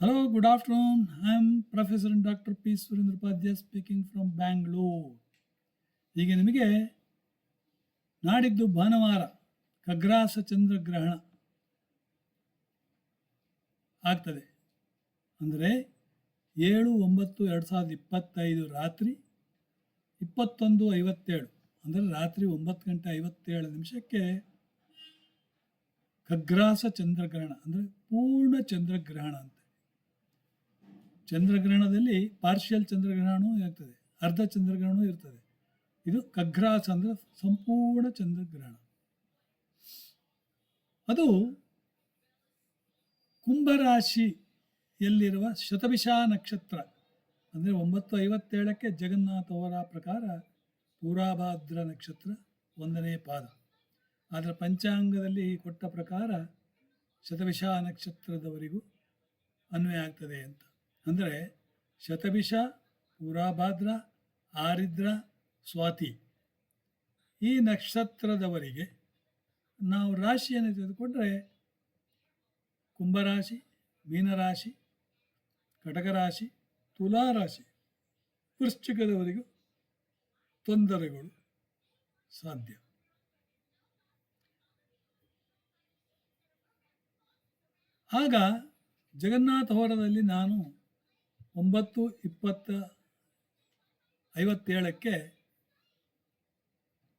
Hello, good afternoon. I Professor and Dr. P. Surendra speaking speaking from Bangalore. ಈಗ ನಿಮಗೆ ನಾಡಿದ್ದು ಭಾನುವಾರ ಖಗ್ರಾಸ ಚಂದ್ರಗ್ರಹಣ ಆಗ್ತದೆ ಅಂದರೆ ಏಳು ಒಂಬತ್ತು ಎರಡು ಸಾವಿರದ ಇಪ್ಪತ್ತೈದು ರಾತ್ರಿ ಇಪ್ಪತ್ತೊಂದು ಐವತ್ತೇಳು ಅಂದರೆ ರಾತ್ರಿ ಒಂಬತ್ತು ಗಂಟೆ ಐವತ್ತೇಳು ನಿಮಿಷಕ್ಕೆ ಖಗ್ರಾಸ ಚಂದ್ರಗ್ರಹಣ ಅಂದರೆ ಪೂರ್ಣ ಚಂದ್ರಗ್ರಹಣ ಅಂತ ಚಂದ್ರಗ್ರಹಣದಲ್ಲಿ ಪಾರ್ಷಿಯಲ್ ಚಂದ್ರಗ್ರಹಣವೂ ಇರ್ತದೆ, ಅರ್ಧ ಚಂದ್ರಗ್ರಹಣವೂ ಇರ್ತದೆ. ಇದು ಖಗ್ರಾಸ ಅಂದರೆ ಸಂಪೂರ್ಣ ಚಂದ್ರಗ್ರಹಣ. ಅದು ಕುಂಭರಾಶಿಯಲ್ಲಿರುವ ಶತಭಿಷ ನಕ್ಷತ್ರ, ಅಂದರೆ ಒಂಬತ್ತು ಐವತ್ತೇಳಕ್ಕೆ ಜಗನ್ನಾಥ ಅವರ ಪ್ರಕಾರ ಪೂರಾಭಾದ್ರ ನಕ್ಷತ್ರ ಒಂದನೇ ಪಾದ. ಆದರೆ ಪಂಚಾಂಗದಲ್ಲಿ ಕೊಟ್ಟ ಪ್ರಕಾರ ಶತವಿಷಾ ನಕ್ಷತ್ರದವರಿಗೂ ಅನ್ವಯ ಆಗ್ತದೆ ಅಂತ. ಅಂದರೆ ಶತಭಿಷ, ಪುರಾಭಾದ್ರ, ಆರಿದ್ರ, ಸ್ವಾತಿ. ಈ ನಕ್ಷತ್ರದವರಿಗೆ ನಾವು ರಾಶಿಯನ್ನು ತೆಗೆದುಕೊಂಡರೆ ಕುಂಭರಾಶಿ, ಮೀನರಾಶಿ, ಕಟಕರಾಶಿ, ತುಲಾರಾಶಿ, ವೃಶ್ಚಿಕದವರಿಗೂ ತೊಂದರೆಗಳು ಸಾಧ್ಯ. ಆಗ ಜಗನ್ನಾಥ ಹೋರದಲ್ಲಿ ನಾನು ಒಂಬತ್ತು ಇಪ್ಪತ್ತ ಐವತ್ತೇಳಕ್ಕೆ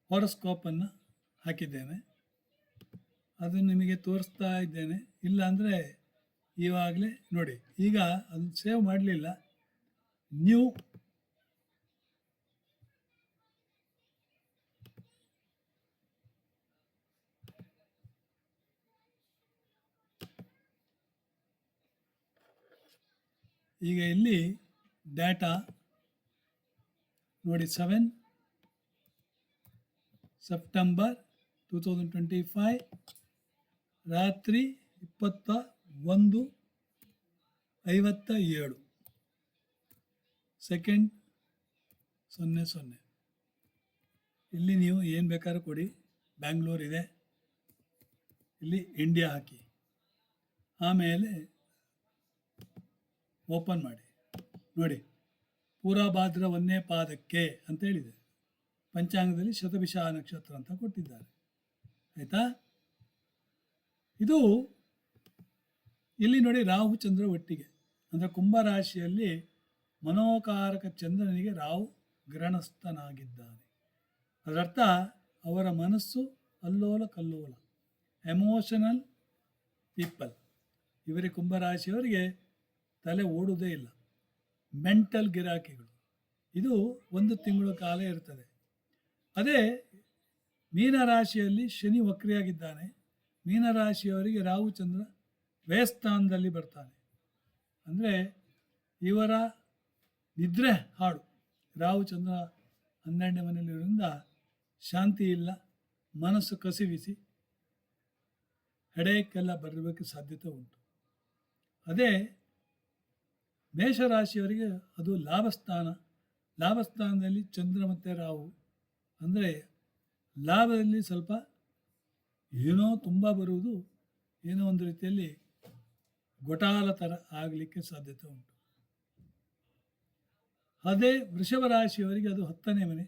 ಹೊರಸ್ಕೋಪನ್ನು ಹಾಕಿದ್ದೇನೆ. ಅದು ನಿಮಗೆ ತೋರಿಸ್ತಾ ಇದ್ದೇನೆ. ಇಲ್ಲ ಅಂದರೆ ಇವಾಗಲೇ ನೋಡಿ. ಈಗ ಅದನ್ನು ಸೇವ್ ಮಾಡಲಿಲ್ಲ. ನ್ಯೂ ಈಗ ಇಲ್ಲಿ ಡೇಟಾ ನೋಡಿ seven September two thousand twenty five ರಾತ್ರಿ ಇಪ್ಪತ್ತ ಒಂದು ಐವತ್ತ ಏಳು ಸೆಕೆಂಡ್ ಸೊನ್ನೆ ಸೊನ್ನೆ. ಇಲ್ಲಿ ನೀವು ಏನು ಬೇಕಾದ್ರೂ ಕೊಡಿ. ಬ್ಯಾಂಗ್ಳೂರ್ ಇದೆ. ಇಲ್ಲಿ ಇಂಡಿಯಾ ಹಾಕಿ. ಆಮೇಲೆ ಓಪನ್ ಮಾಡಿ. ನೋಡಿ ಪೂರಾಭಾದ್ರ ಒಂದೇ ಪಾದಕ್ಕೆ ಅಂತ ಹೇಳಿದೆ. ಪಂಚಾಂಗದಲ್ಲಿ ಶತಭಿಷ ನಕ್ಷತ್ರ ಅಂತ ಕೊಟ್ಟಿದ್ದಾರೆ. ಆಯಿತಾ? ಇದು ಇಲ್ಲಿ ನೋಡಿ ರಾಹು ಚಂದ್ರ ಒಟ್ಟಿಗೆ. ಅಂದರೆ ಕುಂಭರಾಶಿಯಲ್ಲಿ ಮನೋಕಾರಕ ಚಂದ್ರನಿಗೆ ರಾಹು ಗ್ರಹಣಸ್ಥನಾಗಿದ್ದಾನೆ ಅದರರ್ಥ ಅವರ ಮನಸ್ಸು ಅಲ್ಲೋಲ ಕಲ್ಲೋಲ ಎಮೋಷನಲ್ ಪೀಪಲ್ ಇವರಿಗೆ ಕುಂಭರಾಶಿಯವರಿಗೆ ತಲೆ ಓಡುವುದೇ ಇಲ್ಲ. ಮೆಂಟಲ್ ಗಿರಾಕಿಗಳು. ಇದು ಒಂದು ತಿಂಗಳ ಕಾಲ ಇರ್ತದೆ. ಅದೇ ಮೀನರಾಶಿಯಲ್ಲಿ ಶನಿ ವಕ್ರಿಯಾಗಿದ್ದಾನೆ. ಮೀನರಾಶಿಯವರಿಗೆ ರಾಹು ಚಂದ್ರ ವ್ಯಯಸ್ಥಾನದಲ್ಲಿ ಬರ್ತಾನೆ. ಅಂದರೆ ಇವರ ನಿದ್ರೆ ಹಾಡು ರಾಹು ಚಂದ್ರ ಹನ್ನೆರಡನೇ ಮನೆಯಲ್ಲಿರೋದ್ರಿಂದ ಶಾಂತಿ ಇಲ್ಲ, ಮನಸ್ಸು ಕಸಿವಿಸಿ ಹೆಡೇಕೆಲ್ಲ ಬರಬೇಕು ಸಾಧ್ಯತೆ ಉಂಟು. ಅದೇ ಮೇಷರಾಶಿಯವರಿಗೆ ಅದು ಲಾಭಸ್ಥಾನ. ಲಾಭಸ್ಥಾನದಲ್ಲಿ ಚಂದ್ರ ಮತ್ತು ರಾಹು. ಅಂದರೆ ಲಾಭದಲ್ಲಿ ಸ್ವಲ್ಪ ಏನೋ ತುಂಬ ಬರುವುದು, ಏನೋ ಒಂದು ರೀತಿಯಲ್ಲಿ ಗೊಟಾಲ ಥರ ಆಗಲಿಕ್ಕೆ ಸಾಧ್ಯತೆ ಉಂಟು. ಅದೇ ವೃಷಭ ರಾಶಿಯವರಿಗೆ ಅದು ಹತ್ತನೇ ಮನೆ.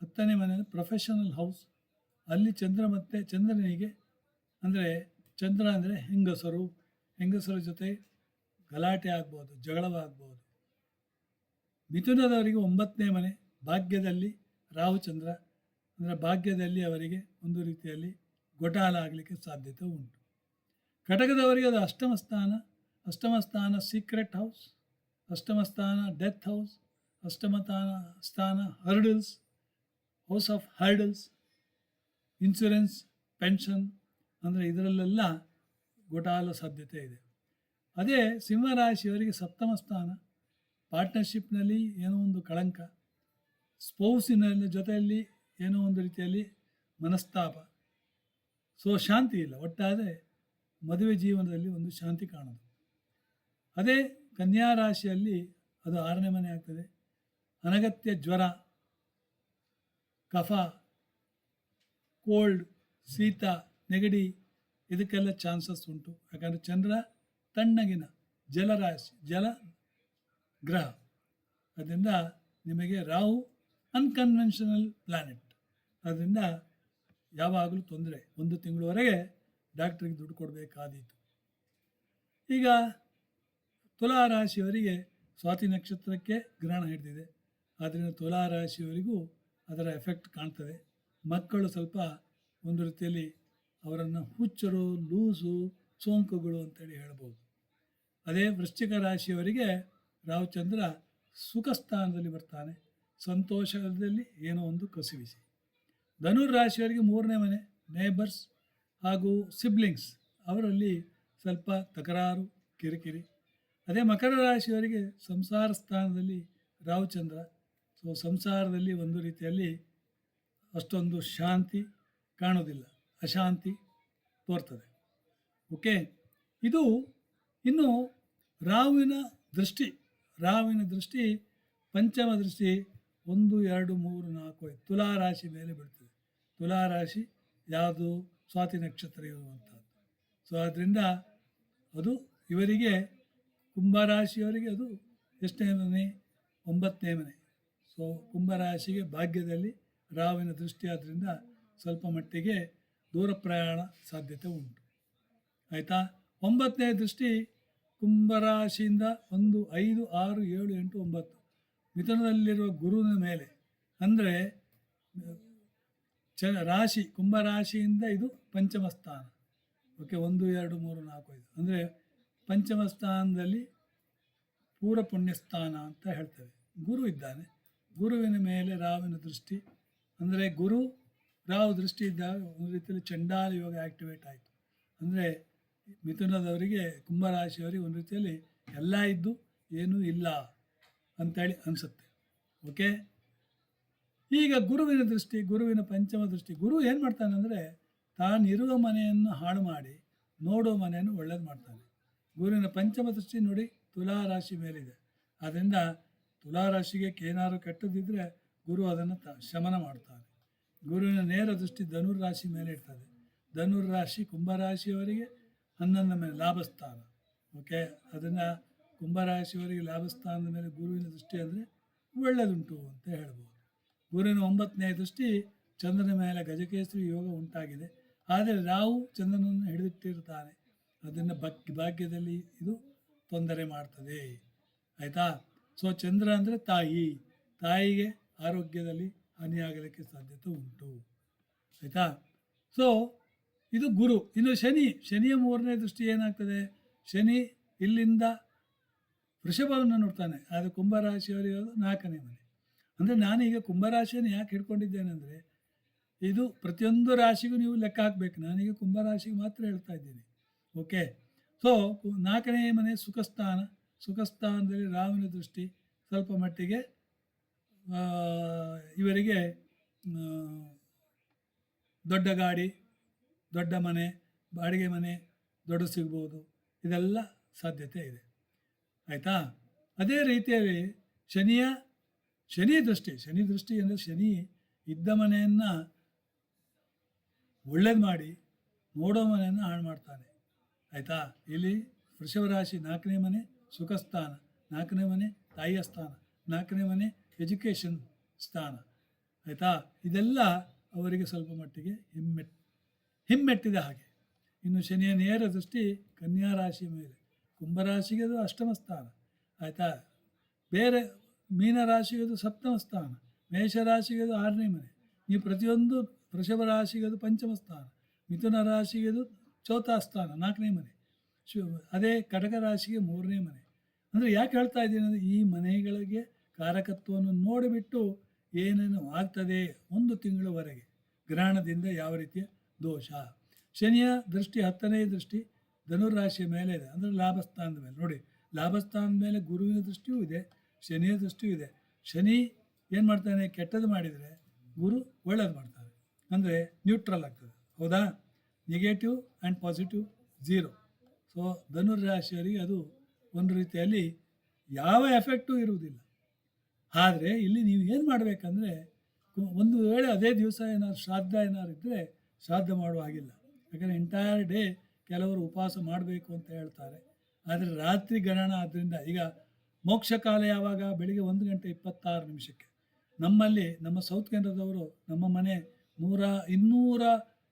ಹತ್ತನೇ ಮನೆ ಪ್ರೊಫೆಷನಲ್ ಹೌಸ್ ಅಲ್ಲಿ ಚಂದ್ರ ಮತ್ತು ಚಂದ್ರನಿಗೆ ಅಂದರೆ ಚಂದ್ರ ಅಂದರೆ ಹೆಂಗಸರು. ಹೆಂಗಸರ ಜೊತೆ ಗಲಾಟೆ ಆಗ್ಬೋದು, ಜಗಳವಾಗ್ಬೋದು. ಮಿಥುನದವರಿಗೆ ಒಂಬತ್ತನೇ ಮನೆ, ಭಾಗ್ಯದಲ್ಲಿ ರಾಹುಚಂದ್ರ ಅಂದರೆ ಭಾಗ್ಯದಲ್ಲಿ ಅವರಿಗೆ ಒಂದು ರೀತಿಯಲ್ಲಿ ಗೊಟಾಲ ಆಗಲಿಕ್ಕೆ ಸಾಧ್ಯತೆ ಉಂಟು. ಕಟಕದವರಿಗೆ ಅದು ಅಷ್ಟಮ ಸ್ಥಾನ ಅಷ್ಟಮ ಸ್ಥಾನ ಸೀಕ್ರೆಟ್ ಹೌಸ್ ಅಷ್ಟಮ ಸ್ಥಾನ ಡೆತ್ ಹೌಸ್ ಅಷ್ಟಮ ಸ್ಥಾನ ಸ್ಥಾನ hurdles house of hurdles insurance pension ಅಂದರೆ ಇದರಲ್ಲೆಲ್ಲ ಗೊಟಾಲ ಸಾಧ್ಯತೆ ಇದೆ. ಅದೇ ಸಿಂಹರಾಶಿಯವರಿಗೆ ಸಪ್ತಮ ಸ್ಥಾನ. ಪಾರ್ಟ್ನರ್ಶಿಪ್ನಲ್ಲಿ ಏನೋ ಒಂದು ಕಳಂಕ. ಸ್ಪೌಸಿನ ಜೊತೆಯಲ್ಲಿ ಏನೋ ಒಂದು ರೀತಿಯಲ್ಲಿ ಮನಸ್ತಾಪ. ಸೊ ಶಾಂತಿ ಇಲ್ಲ. ಒಟ್ಟಾದರೆ ಮದುವೆ ಜೀವನದಲ್ಲಿ ಒಂದು ಶಾಂತಿ ಕಾಣೋದು. ಅದೇ ಕನ್ಯಾ ರಾಶಿಯಲ್ಲಿ ಅದು ಆರನೇ ಮನೆ ಆಗ್ತದೆ. ಅನಗತ್ಯ ಜ್ವರ, ಕಫ, ಕೋಲ್ಡ್, ಶೀತ, ನೆಗಡಿ, ಇದಕ್ಕೆಲ್ಲ ಚಾನ್ಸಸ್ ಉಂಟು. ಯಾಕಂದರೆ ಚಂದ್ರ ತಣ್ಣಗಿನ ಜಲರಾಶಿ, ಜಲ ಗ್ರಹ. ಅದರಿಂದ ನಿಮಗೆ ರಾಹು ಅನ್ಕನ್ವೆನ್ಷನಲ್ ಪ್ಲ್ಯಾನೆಟ್ ಅದರಿಂದ ಯಾವಾಗಲೂ ತೊಂದರೆ. ಒಂದು ತಿಂಗಳವರೆಗೆ ಡಾಕ್ಟ್ರಿಗೆ ದುಡ್ಡು ಕೊಡಬೇಕಾದೀತು. ಈಗ ತುಲಾ ರಾಶಿಯವರಿಗೆ ಸ್ವಾತಿ ನಕ್ಷತ್ರಕ್ಕೆ ಗ್ರಹಣ ಹಿಡಿದಿದೆ. ಆದ್ದರಿಂದ ತುಲಾ ರಾಶಿಯವರಿಗೂ ಅದರ ಎಫೆಕ್ಟ್ ಕಾಣ್ತದೆ. ಮಕ್ಕಳು ಸ್ವಲ್ಪ ಒಂದು ರೀತಿಯಲ್ಲಿ ಅವರನ್ನು ಹುಚ್ಚರು, ಲೂಸು, ಸೋಂಕುಗಳು ಅಂತೇಳಿ ಹೇಳ್ಬೋದು. ಅದೇ ವೃಶ್ಚಿಕ ರಾಶಿಯವರಿಗೆ ರಾವಚಂದ್ರ ಸುಖ ಸ್ಥಾನದಲ್ಲಿ ಬರ್ತಾನೆ. ಸಂತೋಷದಲ್ಲಿ ಏನೋ ಒಂದು ಕಸಿವಿಸಿ ಧನುರ್ ರಾಶಿಯವರಿಗೆ ಮೂರನೇ ಮನೆ ನೇಬರ್ಸ್ ಹಾಗೂ ಸಿಬ್ಲಿಂಗ್ಸ್ ಅವರಲ್ಲಿ ಸ್ವಲ್ಪ ತಕರಾರು, ಕಿರಿಕಿರಿ. ಅದೇ ಮಕರ ರಾಶಿಯವರಿಗೆ ಸಂಸಾರ ಸ್ಥಾನದಲ್ಲಿ ರಾಮಚಂದ್ರ ಸೊ ಸಂಸಾರದಲ್ಲಿ ಒಂದು ರೀತಿಯಲ್ಲಿ ಅಷ್ಟೊಂದು ಶಾಂತಿ ಕಾಣೋದಿಲ್ಲ ಅಶಾಂತಿ ತೋರ್ತದೆ. ಓಕೆ ಇದು ಇನ್ನು ರಾಹುವಿನ ದೃಷ್ಟಿ, ರಾವಿನ ದೃಷ್ಟಿ, ಪಂಚಮ ದೃಷ್ಟಿ, ಒಂದು, ಎರಡು, ಮೂರು, ನಾಲ್ಕು, ಐದು ತುಲಾರಾಶಿ ಮೇಲೆ ಬೀಳ್ತದೆ. ತುಲಾರಾಶಿ ಯಾವುದು? ಸ್ವಾತಿ ನಕ್ಷತ್ರ ಇರುವಂಥದ್ದು. ಸೊ ಆದ್ದರಿಂದ ಅದು ಇವರಿಗೆ ಕುಂಭರಾಶಿಯವರಿಗೆ ಅದು ಎಷ್ಟನೇ ಮನೆ? ಒಂಬತ್ತನೇ ಮನೆ. ಸೊ ಕುಂಭರಾಶಿಗೆ ಭಾಗ್ಯದಲ್ಲಿ ರಾವಿನ ದೃಷ್ಟಿ ಆದ್ದರಿಂದ ಸ್ವಲ್ಪ ಮಟ್ಟಿಗೆ ದೂರ ಪ್ರಯಾಣ ಸಾಧ್ಯತೆ ಉಂಟು. ಆಯಿತಾ? ಒಂಬತ್ತನೇ ದೃಷ್ಟಿ ಕುಂಭರಾಶಿಯಿಂದ ಒಂದು ಐದು ಆರು ಏಳು ಎಂಟು ಒಂಬತ್ತು ಮಿಥುನದಲ್ಲಿರುವ ಗುರುವಿನ ಮೇಲೆ. ಅಂದರೆ, ಚ, ರಾಶಿ, ಕುಂಭರಾಶಿಯಿಂದ ಇದು ಪಂಚಮ ಸ್ಥಾನ. ಓಕೆ, ಒಂದು, ಎರಡು, ಮೂರು, ನಾಲ್ಕು, ಐದು. ಅಂದರೆ, ಪಂಚಮ ಸ್ಥಾನದಲ್ಲಿ ಪೂರ ಪುಣ್ಯ ಸ್ಥಾನ ಅಂತ ಹೇಳ್ತೇವೆ. ಗುರು ಇದ್ದಾನೆ. ಗುರುವಿನ ಮೇಲೆ ರಾವಿನ ದೃಷ್ಟಿ. ಅಂದರೆ, ಗುರು ರಾವು ದೃಷ್ಟಿ ಇದ್ದಾಗ ಒಂದು ರೀತಿಯಲ್ಲಿ ಚಂಡಾಲ ಯೋಗ ಆ್ಯಕ್ಟಿವೇಟ್ ಆಯಿತು. ಅಂದರೆ ಮಿಥುನದವರಿಗೆ ಕುಂಭರಾಶಿಯವರಿಗೆ ಒಂದು ರೀತಿಯಲ್ಲಿ ಎಲ್ಲ ಇದ್ದು ಏನೂ ಇಲ್ಲ ಅಂತೇಳಿ ಅನಿಸುತ್ತೆ. ಓಕೆ? ಈಗ ಗುರುವಿನ ದೃಷ್ಟಿ, ಗುರುವಿನ ಪಂಚಮ ದೃಷ್ಟಿ, ಗುರು ಏನು ಮಾಡ್ತಾನೆ ಅಂದರೆ ತಾನಿರುವ ಮನೆಯನ್ನು ಹಾಳು ಮಾಡಿ ನೋಡೋ ಮನೆಯನ್ನು ಒಳ್ಳೇದು ಮಾಡ್ತಾನೆ. ಗುರುವಿನ ಪಂಚಮ ದೃಷ್ಟಿ ನೋಡಿ ತುಲಾ ರಾಶಿ ಮೇಲಿದೆ. ಆದ್ದರಿಂದ ತುಲಾ ರಾಶಿಗೆ ಏನಾರು ಕೆಟ್ಟದಿದ್ದರೆ ಗುರು ಅದನ್ನು ತ, ಶಮನ ಮಾಡ್ತಾನೆ. ಗುರುವಿನ ನೇರ ದೃಷ್ಟಿ ಧನುರ್ ರಾಶಿ ಮೇಲೆ ಇರ್ತದೆ. ಧನುರ್ ರಾಶಿ ಕುಂಭರಾಶಿಯವರಿಗೆ ಹನ್ನೊಂದರ ಮೇಲೆ ಲಾಭಸ್ಥಾನ. ಓಕೆ ಅದನ್ನು ಕುಂಭರಾಶಿಯವರಿಗೆ ಲಾಭಸ್ಥಾನದ ಮೇಲೆ ಗುರುವಿನ ದೃಷ್ಟಿ ಅಂದರೆ ಒಳ್ಳೆಯದುಂಟು ಅಂತ ಹೇಳ್ಬೋದು. ಗುರುವಿನ ಒಂಬತ್ತನೇ ದೃಷ್ಟಿ ಚಂದ್ರನ ಮೇಲೆ ಗಜಕೇಸರಿ ಯೋಗ ಉಂಟಾಗಿದೆ. ಆದರೆ ರಾಹು ಚಂದ್ರನನ್ನು ಹಿಡಿದಿಟ್ಟಿರ್ತಾನೆ. ಅದನ್ನು ಬಕ್ ಭಾಗ್ಯದಲ್ಲಿ ಇದು ತೊಂದರೆ ಮಾಡ್ತದೆ. ಆಯಿತಾ? ಸೊ ಚಂದ್ರ ಅಂದರೆ ತಾಯಿ. ತಾಯಿಗೆ ಆರೋಗ್ಯದಲ್ಲಿ ಹಾನಿಯಾಗಲಿಕ್ಕೆ ಸಾಧ್ಯತೆ ಉಂಟು. ಆಯಿತಾ? ಸೊ ಇದು ಗುರು. ಇನ್ನು ಶನಿ, ಶನಿಯ ಮೂರನೇ ದೃಷ್ಟಿ ಏನಾಗ್ತದೆ? ಶನಿ ಇಲ್ಲಿಂದ ವೃಷಭವನ್ನು ನೋಡ್ತಾನೆ. ಆದರೆ ಕುಂಭರಾಶಿಯವರಿಗೆ ಅದು ನಾಲ್ಕನೇ ಮನೆ. ಅಂದರೆ ನಾನೀಗ ಕುಂಭರಾಶಿಯನ್ನು ಯಾಕೆ ಹಿಡ್ಕೊಂಡಿದ್ದೇನೆ ಅಂದರೆ, ಇದು ಪ್ರತಿಯೊಂದು ರಾಶಿಗೂ ನೀವು ಲೆಕ್ಕ ಹಾಕಬೇಕು. ನಾನೀಗ ಕುಂಭರಾಶಿಗೆ ಮಾತ್ರ ಹೇಳ್ತಾ ಇದ್ದೀನಿ. ಓಕೆ ಸೊ ನಾಲ್ಕನೇ ಮನೆ ಸುಖಸ್ಥಾನ. ಸುಖಸ್ಥಾನದಲ್ಲಿ ರಾಮನ ದೃಷ್ಟಿ ಸ್ವಲ್ಪ ಮಟ್ಟಿಗೆ ಇವರಿಗೆ ದೊಡ್ಡ ಗಾಡಿ ದೊಡ್ಡ ಮನೆ, ಬಾಡಿಗೆ ಮನೆ ದೊಡ್ಡ ಸಿಗ್ಬೋದು. ಇದೆಲ್ಲ ಸಾಧ್ಯತೆ ಇದೆ. ಆಯಿತಾ? ಅದೇ ರೀತಿಯಲ್ಲಿ ಶನಿಯ, ಶನಿ ದೃಷ್ಟಿ ಶನಿ ದೃಷ್ಟಿ ಅಂದರೆ ಶನಿ ಇದ್ದ ಮನೆಯನ್ನು ಒಳ್ಳೇದು ಮಾಡಿ ನೋಡೋ ಮನೆಯನ್ನು ಹಾಳು ಮಾಡ್ತಾನೆ. ಆಯಿತಾ? ಇಲ್ಲಿ ವೃಷಭ ರಾಶಿ ನಾಲ್ಕನೇ ಮನೆ ಸುಖ ಸ್ಥಾನ ನಾಲ್ಕನೇ ಮನೆ ತಾಯಿಯ ಸ್ಥಾನ, ನಾಲ್ಕನೇ ಮನೆ ಎಜುಕೇಷನ್ ಸ್ಥಾನ. ಆಯಿತಾ? ಇದೆಲ್ಲ ಅವರಿಗೆ ಸ್ವಲ್ಪ ಮಟ್ಟಿಗೆ ಹಿಮ್ಮೆಟ್ ಹಿಮ್ಮೆಟ್ಟಿದ ಹಾಗೆ. ಇನ್ನು ಶನಿಯ ನೇರ ದೃಷ್ಟಿ ಕನ್ಯಾ ರಾಶಿ ಮೇಲೆ. ಕುಂಭರಾಶಿಗೆ ಅದು ಅಷ್ಟಮ ಸ್ಥಾನ. ಆಯಿತಾ? ಬೇರೆ ಮೀನ ರಾಶಿಗೆ ಅದು ಸಪ್ತಮ ಸ್ಥಾನ. ಮೇಷರಾಶಿಗೆ ಅದು ಆರನೇ ಮನೆ. ನೀವು ಪ್ರತಿಯೊಂದು ವೃಷಭ ರಾಶಿಗೆ ಅದು ಪಂಚಮ ಸ್ಥಾನ. ಮಿಥುನ ರಾಶಿಗೆ ಅದು ಚೌಥ ಸ್ಥಾನ, ನಾಲ್ಕನೇ ಮನೆ. ಶು, ಅದೇ ಕಟಕ ರಾಶಿಗೆ ಮೂರನೇ ಮನೆ. ಅಂದರೆ ಯಾಕೆ ಹೇಳ್ತಾ ಇದ್ದೀನಿ ಅಂದರೆ ಈ ಮನೆಗಳಿಗೆ ಕಾರಕತ್ವವನ್ನು ನೋಡಿಬಿಟ್ಟು ಏನೇನು ಆಗ್ತದೆ ಒಂದು ತಿಂಗಳವರೆಗೆ. ಗ್ರಹಣದಿಂದ ಯಾವ ರೀತಿಯ ದೋಷ. ಶನಿಯ ದೃಷ್ಟಿ ಹತ್ತನೇ ದೃಷ್ಟಿ ಧನುರಾಶಿಯ ಮೇಲೆ ಇದೆ. ಅಂದರೆ ಲಾಭಸ್ಥಾನದ ಮೇಲೆ. ನೋಡಿ, ಲಾಭಸ್ಥಾನದ ಮೇಲೆ ಗುರುವಿನ ದೃಷ್ಟಿಯೂ ಇದೆ, ಶನಿಯ ದೃಷ್ಟಿಯೂ ಇದೆ. ಶನಿ ಏನು ಮಾಡ್ತಾನೆ? ಕೆಟ್ಟದ್ದು ಮಾಡಿದರೆ ಗುರು ಒಳ್ಳೇದು ಮಾಡ್ತಾನೆ. ಅಂದರೆ ನ್ಯೂಟ್ರಲ್ ಆಗ್ತದೆ. ಹೌದಾ? Negative and positive zero so ಧನುರ್ ರಾಶಿಯವರಿಗೆ ಅದು ಒಂದು ರೀತಿಯಲ್ಲಿ ಯಾವ ಎಫೆಕ್ಟು ಇರುವುದಿಲ್ಲ. ಆದರೆ ಇಲ್ಲಿ ನೀವು ಏನು ಮಾಡಬೇಕಂದ್ರೆ, ಒಂದು ವೇಳೆ ಅದೇ ದಿವಸ ಏನಾದ್ರು ಶ್ರಾದ್ದ ಏನಾದ್ರು ಇದ್ದರೆ ಶ್ರಾದ್ದ ಮಾಡುವ ಹಾಗಿಲ್ಲ. ಯಾಕಂದರೆ ಎಂಟೈರ್ ಡೇ ಕೆಲವರು ಉಪವಾಸ ಮಾಡಬೇಕು ಅಂತ ಹೇಳ್ತಾರೆ. ಆದರೆ ರಾತ್ರಿ ಗಣನ ಆದ್ದರಿಂದ ಈಗ ಮೋಕ್ಷ ಕಾಲ ಯಾವಾಗ? ಬೆಳಿಗ್ಗೆ ಒಂದು ಗಂಟೆ ಇಪ್ಪತ್ತಾರು ನಿಮಿಷಕ್ಕೆ. ನಮ್ಮಲ್ಲಿ, ನಮ್ಮ ಸೌತ್ ಕೇಂದ್ರದವರು, ನಮ್ಮ ಮನೆ ನೂರ, ಇನ್ನೂರ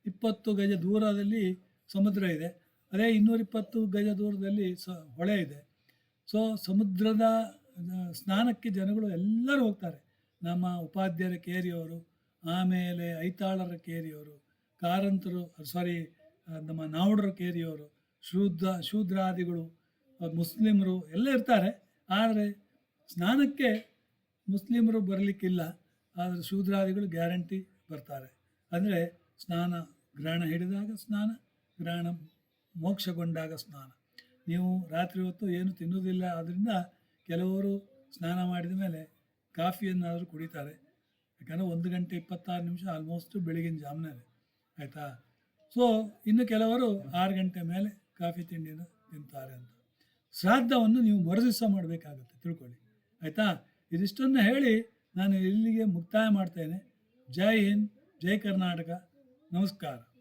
ಇಪ್ಪತ್ತು ಗಜ ದೂರದಲ್ಲಿ ಸಮುದ್ರ ಇದೆ. ಅದೇ ಇನ್ನೂರಿಪ್ಪತ್ತು ಗಜ ದೂರದಲ್ಲಿ ಸ, ಹೊಳೆ ಇದೆ. ಸೊ ಸಮುದ್ರದ ಸ್ನಾನಕ್ಕೆ ಜನಗಳು ಎಲ್ಲರೂ ಹೋಗ್ತಾರೆ. ನಮ್ಮ ಉಪಾಧ್ಯಾಯರ ಕೇರಿಯವರು, ಆಮೇಲೆ ಐತಾಳರ ಕೇರಿಯವರು ಕಾರಂತರು ಸಾರಿ ನಮ್ಮ ನಾವುಡರು ಕೇರಿಯವರು, ಶೂದ್ರ, ಶೂದ್ರಾದಿಗಳು ಮುಸ್ಲಿಮರು ಎಲ್ಲ ಇರ್ತಾರೆ, ಆದರೆ ಸ್ನಾನಕ್ಕೆ ಮುಸ್ಲಿಮರು ಬರಲಿಕ್ಕಿಲ್ಲ, ಆದರೆ ಶೂದ್ರಾದಿಗಳು ಗ್ಯಾರಂಟಿ ಬರ್ತಾರೆ. ಅಂದರೆ ಸ್ನಾನ, ಗ್ರಹಣ ಹಿಡಿದಾಗ ಸ್ನಾನ, ಗ್ರಹಣ ಮೋಕ್ಷಗೊಂಡಾಗ ಸ್ನಾನ. ನೀವು ರಾತ್ರಿ ಹೊತ್ತು ಏನು ತಿನ್ನುವುದಿಲ್ಲ ಆದ್ದರಿಂದ ಕೆಲವರು ಸ್ನಾನ ಮಾಡಿದ ಮೇಲೆ ಕಾಫಿಯನ್ನಾದರೂ ಕುಡಿತಾರೆ. ಯಾಕಂದರೆ ಒಂದು ಗಂಟೆ ಇಪ್ಪತ್ತಾರು ನಿಮಿಷ ಆಲ್ಮೋಸ್ಟ್ ಬೆಳಗಿನ ಜಾಮನೇ ಆಯಿತಾ? ಸೊ ಇನ್ನು ಕೆಲವರು ಆರು ಗಂಟೆ ಮೇಲೆ ಕಾಫಿ ತಿಂಡಿನ ತಿಂತಾರೆ ಅಂತ. ಶ್ರಾದ್ದವನ್ನು ನೀವು ಮರುದಿವಸ ಮಾಡಬೇಕಾಗುತ್ತೆ, ತಿಳ್ಕೊಳ್ಳಿ. ಆಯಿತಾ? ಇದಿಷ್ಟನ್ನು ಹೇಳಿ ನಾನು ಇಲ್ಲಿಗೆ ಮುಕ್ತಾಯ ಮಾಡ್ತೇನೆ. ಜೈ ಹಿಂದ್, ಜೈ ಕರ್ನಾಟಕ. ನಮಸ್ಕಾರ.